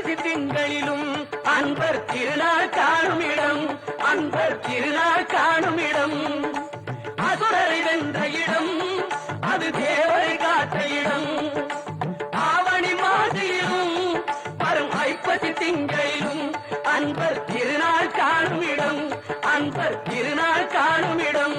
வரும் திங்களிலும் அன்பர் திருநாள் காணும் இடம் அன்பர் திருநாள் காணும் இடம். அசுரரை வென்ற இடம் அது தேவரை காத்த இடம். ஆவணி மாதிரியிலும் வரும் ஐப்பசி திங்களிலும் அன்பர் திருநாள் காணும் இடம் அன்பர் திருநாள் காணும் இடம்.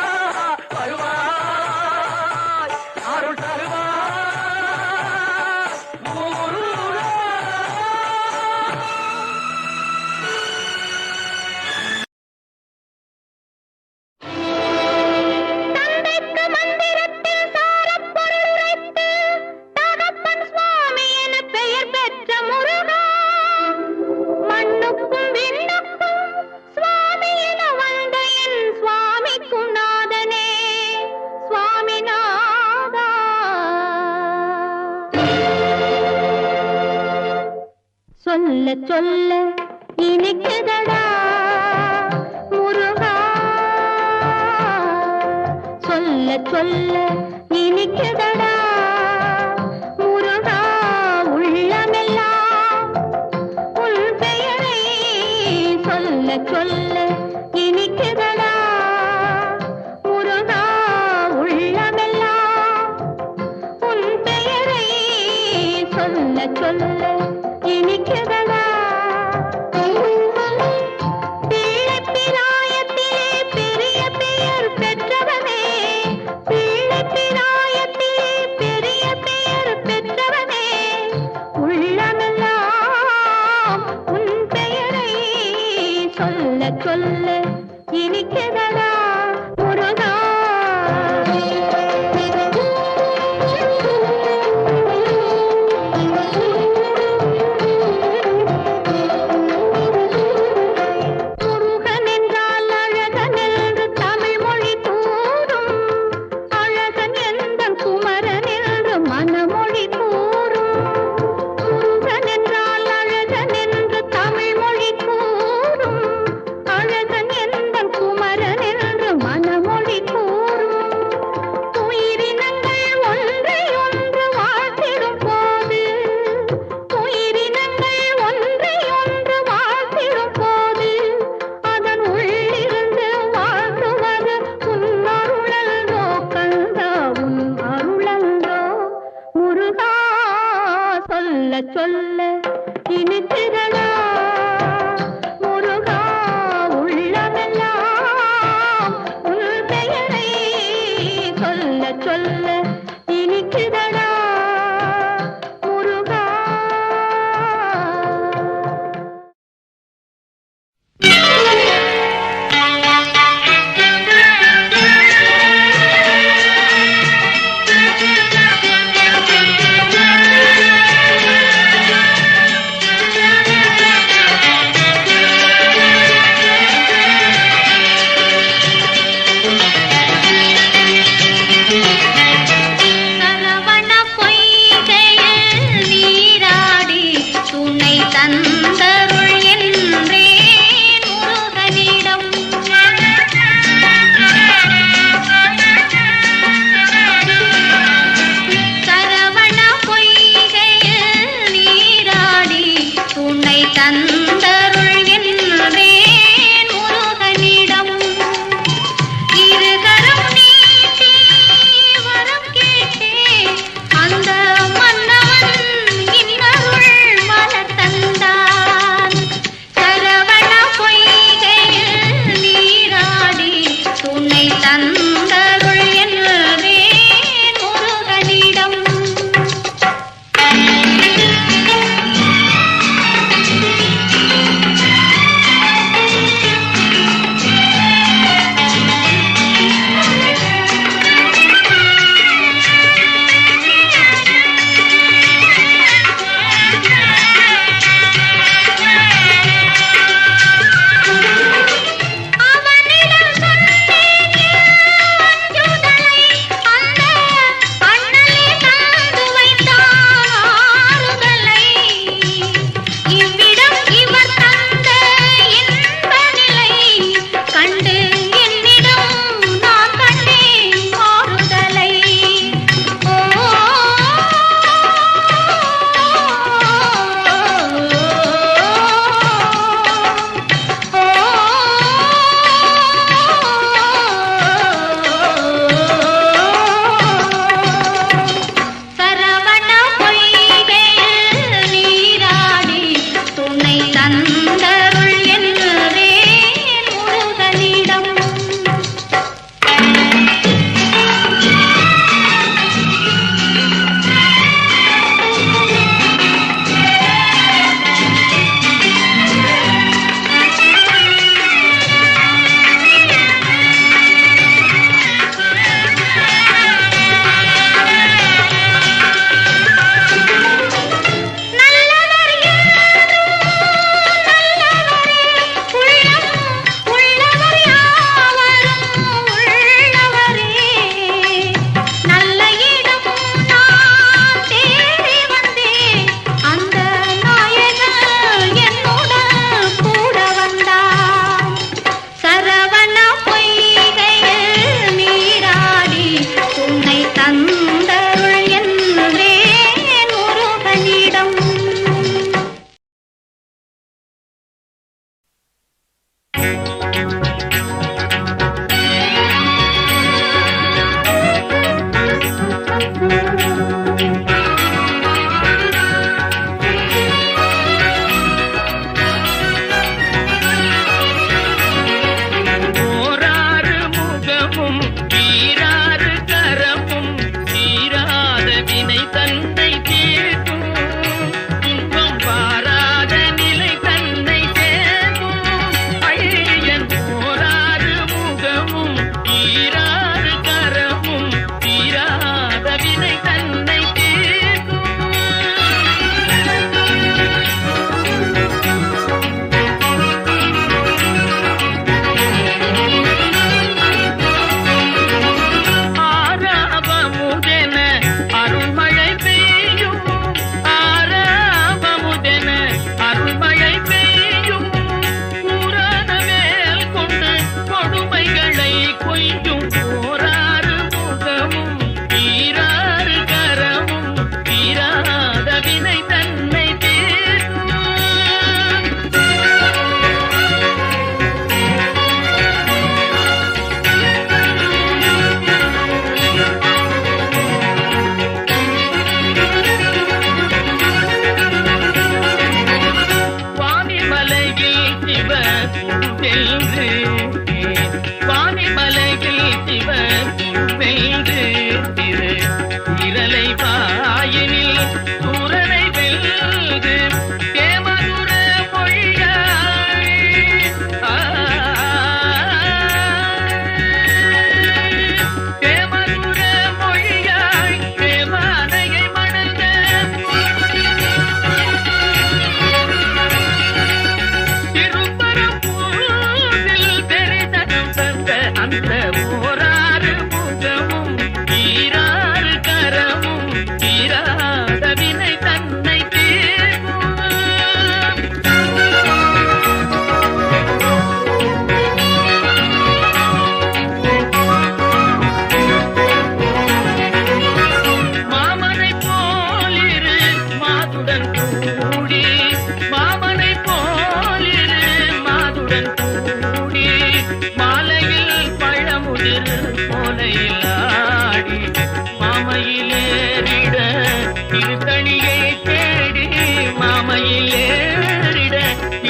சொல்ல சொல்ல இனிக்கிறதா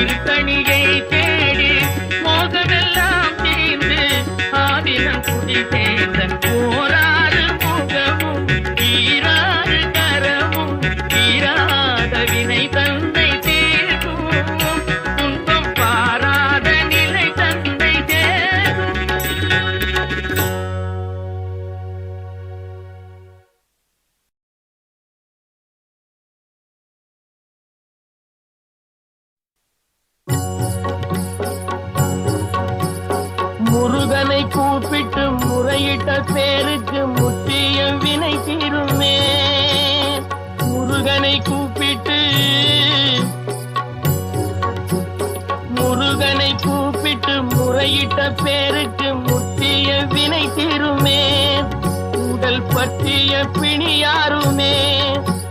do do do முறையிட்ட பேருக்கு முற்றிய வினை தீருமே. உடல் பற்றிய பிணியாருமே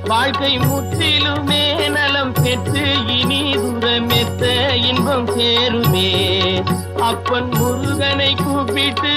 வாழ்க்கை முற்றிலுமே நலம் பெற்று இனி துரமெத்த இன்பம் சேருமே. அப்பன் முருகனை கூப்பிட்டு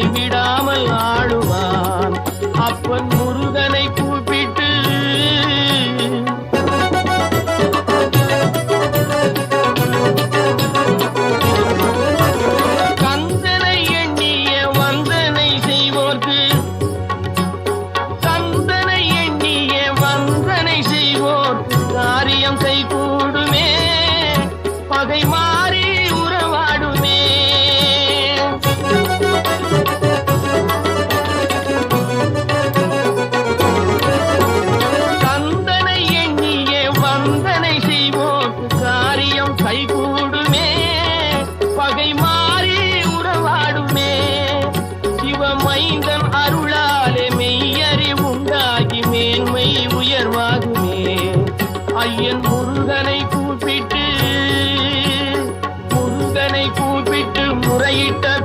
கைவிடா. மேன்மை உயர்வாகுமே. ஐயன் முருகனை கூப்பிட்டு முருகனை கூப்பிட்டு முறையிட்ட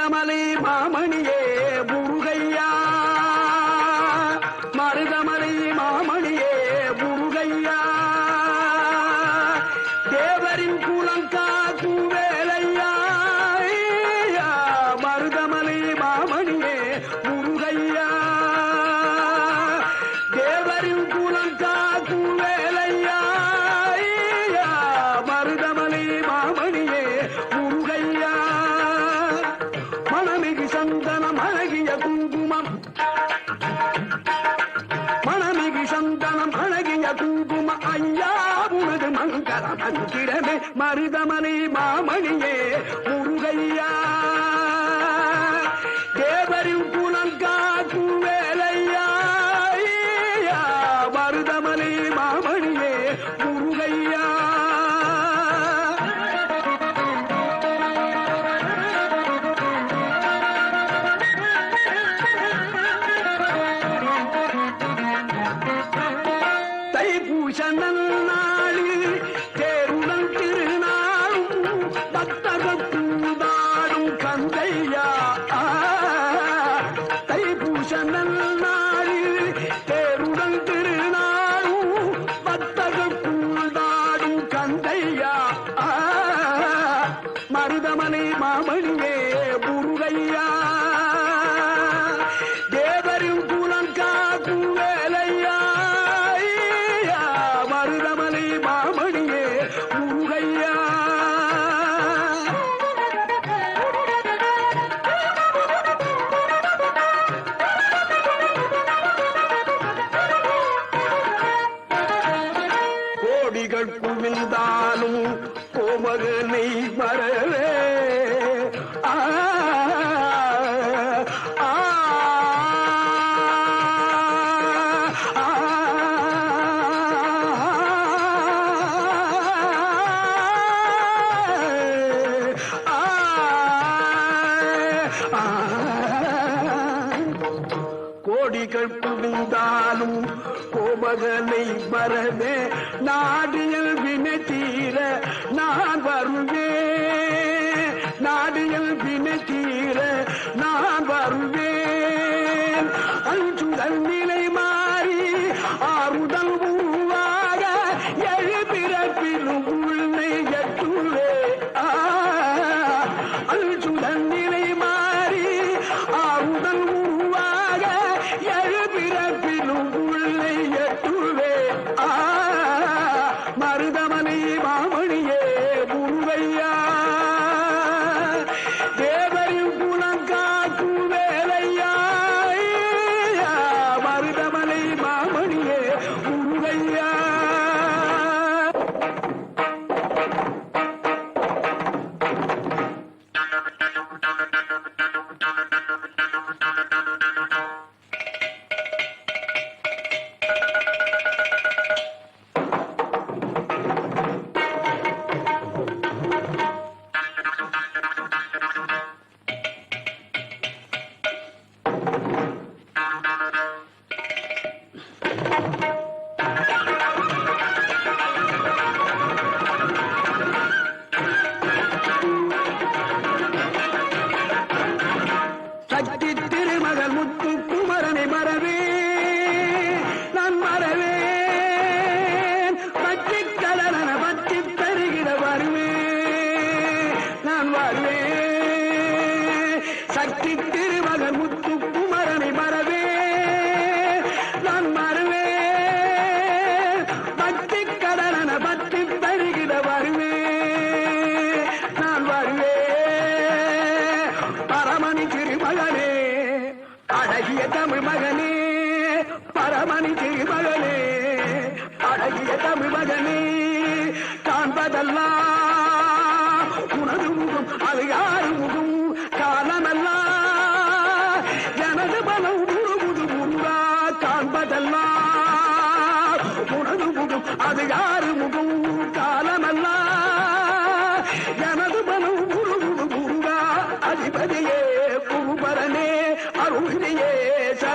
முத்தமலை மாமணியே குங்குமம். மணமிகு சந்தனம் அழகிய குங்கும ஐயா உனது மங்கள மந்திரமே மருதமணி மாமணியே முருகையா. கைகள் குவிந்தாலும் கோபகனை வரவே நாடியல் வினை தீர நான்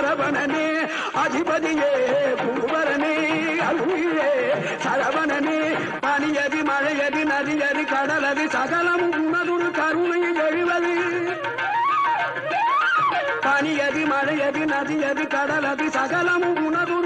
சரவணனே அதிபதியே பூவரனே அருளியே. சரவணனே பனியதி மழையதி நதியதி கடலதி சகலம் உன்னதுள் கருணை எழுவது. பனியதி மழையதி நதியதி கடலதி சகலம் உணதுள்